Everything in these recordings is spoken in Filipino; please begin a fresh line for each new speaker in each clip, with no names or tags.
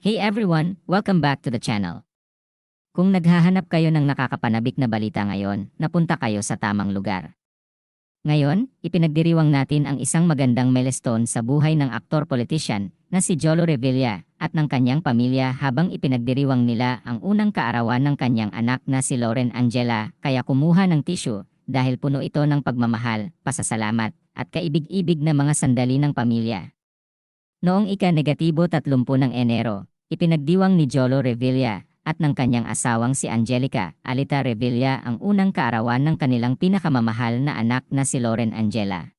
Hey everyone, welcome back to the channel. Kung naghahanap kayo ng nakakapanabik na balita ngayon, napunta kayo sa tamang lugar. Ngayon, ipinagdiriwang natin ang isang magandang milestone sa buhay ng aktor-politician na si Jolo Revilla at ng kanyang pamilya habang ipinagdiriwang nila ang unang kaarawan ng kanyang anak na si Lauren Angela kaya kumuha ng tissue dahil puno ito ng pagmamahal, pasasalamat, at kaibig-ibig na mga sandali ng pamilya. Noong ika-negatibo 30 ng Enero, ipinagdiwang ni Jolo Revilla at ng kanyang asawang si Angelica Alita Revilla ang unang kaarawan ng kanilang pinakamamahal na anak na si Lauren Angela.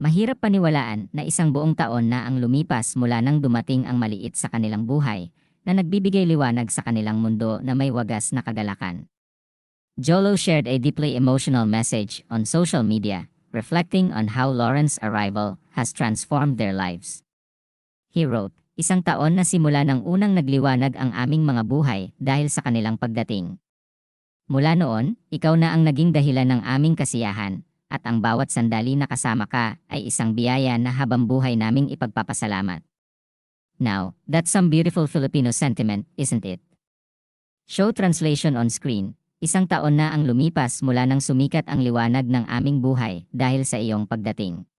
Mahirap paniwalaan na isang buong taon na ang lumipas mula nang dumating ang maliit sa kanilang buhay na nagbibigay liwanag sa kanilang mundo na may wagas na kagalakan. Jolo shared a deeply emotional message on social media, reflecting on how Lauren's arrival has transformed their lives. He wrote, Isang taon na simula ng unang nagliwanag ang aming mga buhay dahil sa kanilang pagdating. Mula noon, ikaw na ang naging dahilan ng aming kasiyahan, at ang bawat sandali na kasama ka ay isang biyaya na habang buhay naming ipagpapasalamat. Now, that's some beautiful Filipino sentiment, isn't it? Show translation on screen. Isang taon na ang lumipas mula nang sumikat ang liwanag ng aming buhay dahil sa iyong pagdating.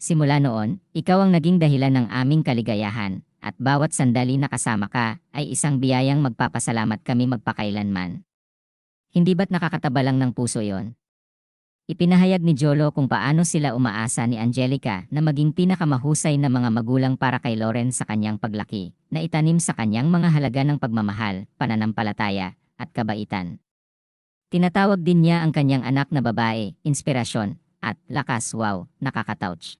Simula noon, ikaw ang naging dahilan ng aming kaligayahan, at bawat sandali na kasama ka ay isang biyayang magpapasalamat kami magpakailanman. Hindi ba't nakakataba lang ng puso yon? Ipinahayag ni Jolo kung paano sila umaasa ni Angelica na maging pinakamahusay na mga magulang para kay Lauren sa kanyang paglaki, na itanim sa kanyang mga halaga ng pagmamahal, pananampalataya, at kabaitan. Tinatawag din niya ang kanyang anak na babae, inspirasyon, at lakas wow, nakakatouch.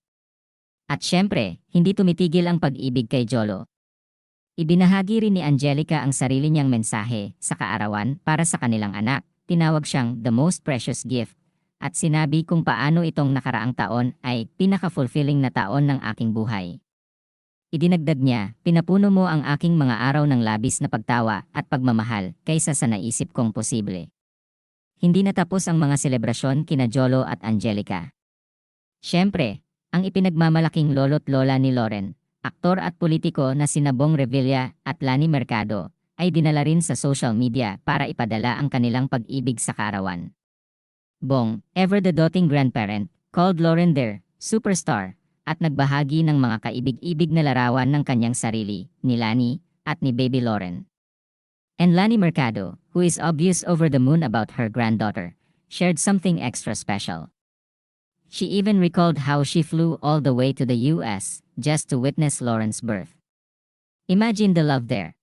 At syempre, hindi tumitigil ang pag-ibig kay Jolo. Ibinahagi rin ni Angelica ang sarili niyang mensahe sa kaarawan para sa kanilang anak. Tinawag siyang the most precious gift at sinabi kung paano itong nakaraang taon ay pinaka-fulfilling na taon ng aking buhay. Idinagdag niya, pinapuno mo ang aking mga araw ng labis na pagtawa at pagmamahal kaysa sa naisip kong posible. Hindi natapos ang mga selebrasyon kina Jolo at Angelica. Siyempre, ang ipinagmamalaking lolo't lola ni Loren, aktor at politiko na sina Bong Revilla at Lani Mercado, ay dinala rin sa social media para ipadala ang kanilang pag-ibig sa karawan. Bong, ever the doting grandparent, called Lauren their superstar, at nagbahagi ng mga kaibig-ibig na larawan ng kanyang sarili, ni Lani, at ni Baby Lauren. And Lani Mercado, who is obvious over the moon about her granddaughter, shared something extra special. She even recalled how she flew all the way to the US just to witness Lauren's birth. Imagine the love there.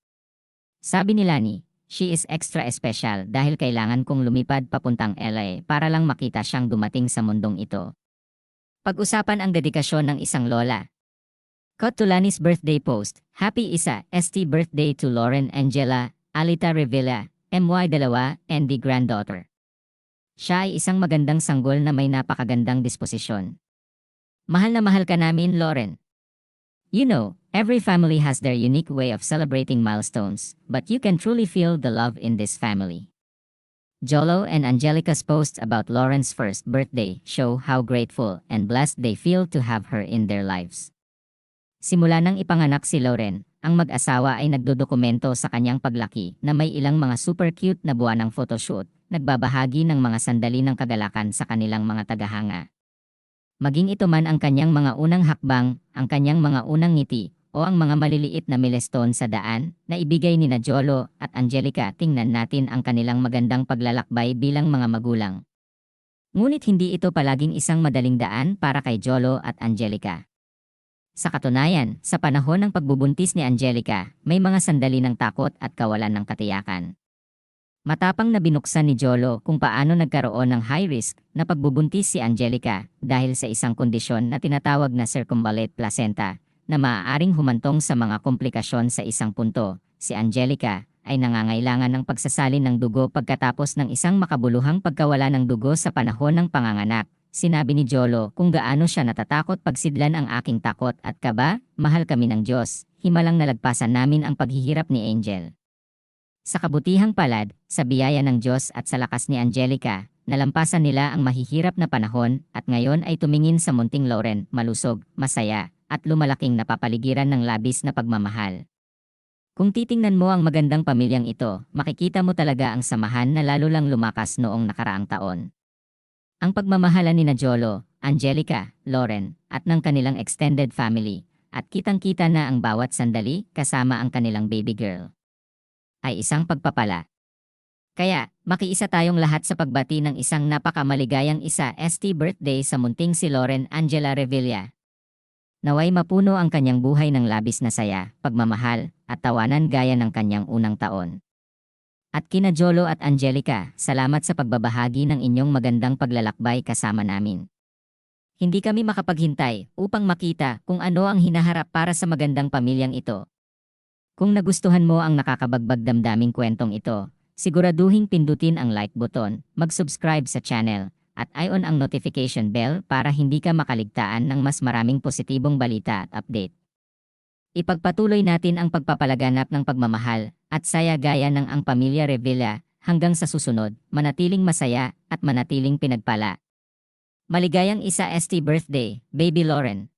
Sabi ni Lani, she is extra special dahil kailangan kong lumipad papuntang LA para lang makita siyang dumating sa mundong ito. Pag-usapan ang dedikasyon ng isang lola. Cut to Lani's birthday post, Happy Isa, ST birthday to Lauren Angela, Alita Revilla, MY2, and the granddaughter. Siya ay isang magandang sanggol na may napakagandang disposisyon. Mahal na mahal ka namin, Lauren. You know, every family has their unique way of celebrating milestones, but you can truly feel the love in this family. Jolo and Angelica's posts about Lauren's first birthday show how grateful and blessed they feel to have her in their lives. Simula nang ipanganak si Lauren, ang mag-asawa ay nagdodokumento sa kanyang paglaki na may ilang mga super cute na buwan ng photoshoot nagbabahagi ng mga sandali ng kagalakan sa kanilang mga tagahanga. Maging ito man ang kanyang mga unang hakbang, ang kanyang mga unang ngiti, o ang mga maliliit na milestone sa daan na ibigay ni na Jolo at Angelica tingnan natin ang kanilang magandang paglalakbay bilang mga magulang. Ngunit hindi ito palaging isang madaling daan para kay Jolo at Angelica. Sa katunayan, sa panahon ng pagbubuntis ni Angelica, may mga sandali ng takot at kawalan ng katiyakan. Matapang na binuksan ni Jolo kung paano nagkaroon ng high risk na pagbubuntis si Angelica dahil sa isang kondisyon na tinatawag na circumvallate placenta na maaaring humantong sa mga komplikasyon sa isang punto. Si Angelica ay nangangailangan ng pagsasalin ng dugo pagkatapos ng isang makabuluhang pagkawala ng dugo sa panahon ng panganganak. Sinabi ni Jolo kung gaano siya natatakot pagsidlan ang aking takot at kaba, mahal kami ng Diyos, himalang nalagpasan namin ang paghihirap ni Angel. Sa kabutihang palad, sa biyaya ng Diyos at sa lakas ni Angelica, nalampasan nila ang mahihirap na panahon at ngayon ay tumingin sa munting Lauren, malusog, masaya, at lumalaking napapaligiran ng labis na pagmamahal. Kung titingnan mo ang magandang pamilyang ito, makikita mo talaga ang samahan na lalo lang lumakas noong nakaraang taon. Ang pagmamahalan ni na Jolo, Angelica, Lauren, at ng kanilang extended family, at kitang-kita na ang bawat sandali kasama ang kanilang baby girl, ay isang pagpapala. Kaya, makiisa tayong lahat sa pagbati ng isang napakamaligayang isa ST birthday sa munting si Lauren Angela Revilla. Naway mapuno ang kanyang buhay ng labis na saya, pagmamahal, at tawanan gaya ng kanyang unang taon. At kina Jolo at Angelica, salamat sa pagbabahagi ng inyong magandang paglalakbay kasama namin. Hindi kami makapaghintay upang makita kung ano ang hinaharap para sa magandang pamilyang ito. Kung nagustuhan mo ang nakakabagbag damdaming kwentong ito, siguraduhin pindutin ang like button, mag-subscribe sa channel, at i-on ang notification bell para hindi ka makaligtaan ng mas maraming positibong balita at update. Ipagpatuloy natin ang pagpapalaganap ng pagmamahal at saya gaya ng ang pamilya Revilla hanggang sa susunod, manatiling masaya at manatiling pinagpala. Maligayang isa ST birthday, Baby Lauren.